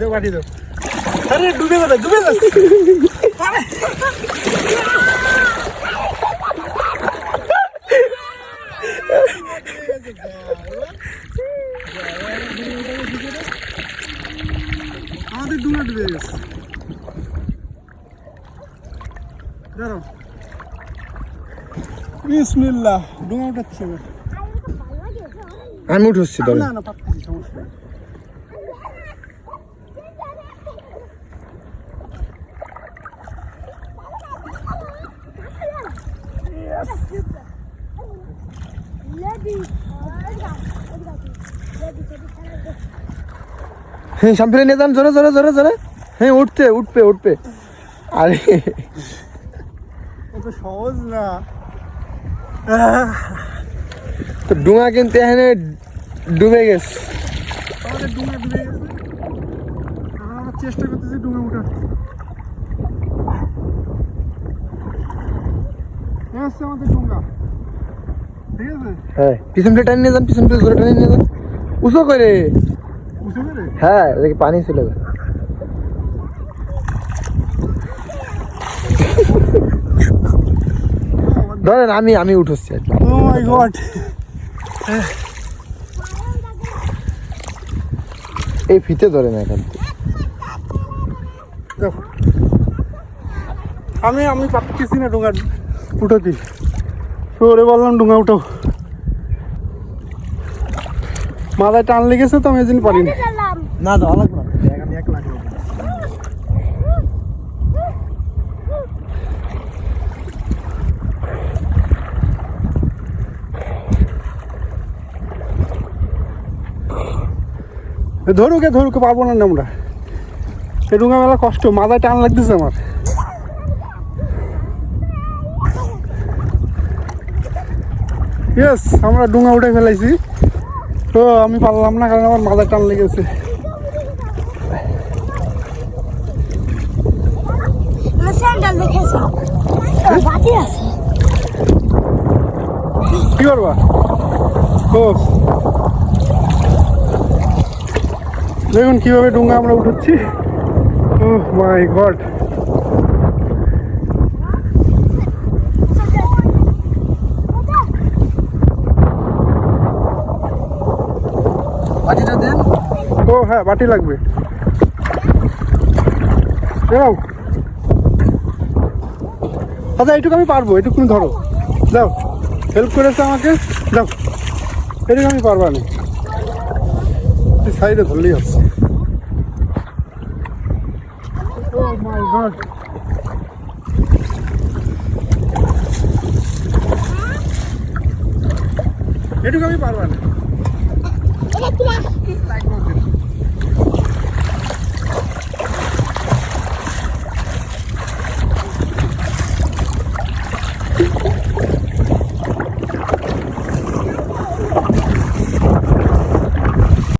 দাও আরে ডুবে গেল ডুবে যাচ্ছে। আমাদের ডুবে ডুবে গেছে। ধরো বিসমিল্লাহ ডুঙা উঠাচ্ছে আমি। উঠছি না না পাচ্ছি সমস্যা হ্যাঁ শ্যাম্পুলে নিয়ে যান জোরে জোরে জোরে জোরে। হ্যাঁ উঠতে উঠবে উঠবে। আরে। এত সহজ না। তো ডুঙা কিন্তু এখানে ডুবে গেছে। আমাদের ডুঙা ডুবে গেছে। আমরা চেষ্টা করতেছি ডুঙা উঠার। হচ্ছে আমাদের ডুঙ্গা হ্যাঁ। পিছন প্লেট নিয়ে যান পিছন প্লেট টানিয়ে নিয়ে যান। উঁচু করে। হ্যাঁ দেখি পানি চলে যায়। ধরেন আমি আমি উঠছি কি। ও মাই গড এই ফিতে ধরেন এখান থেকে। আমি আমি পাচ্ছি না ডুঙ্গা উঠোতে সরে বললাম ডুঙ্গা উঠো মাথায় টান লেগেছে তো আমি জন্য পারিনি। না দেওয়া লাগবে না আমি এক লাখ ধরুকে ধরুকে পারব না আমরা। এই ডুঙ্গা মেলা কষ্ট মাথায় টান লাগতেছে আমার। ইয়েস আমরা ডুঙ্গা উঠে ফেলাইছি। তো আমি পারলাম না, কারণ আমার মাথায় টান লেগেছে। কি করবা? ও দেখুন কীভাবে ডুঙ্গা আমরা উঠেছি ও মাই গড। বাটিটা দেন। ও হ্যাঁ বাটি লাগবে। যাও আচ্ছা এইটুকু আমি পারব, এইটুকুনি ধরো। যাও হেল্প করেছে আমাকে। যাও এটুকু আমি পারবা না সাইডে ধরলেই হচ্ছে ও এটুকু আমি পারবা না এটা কি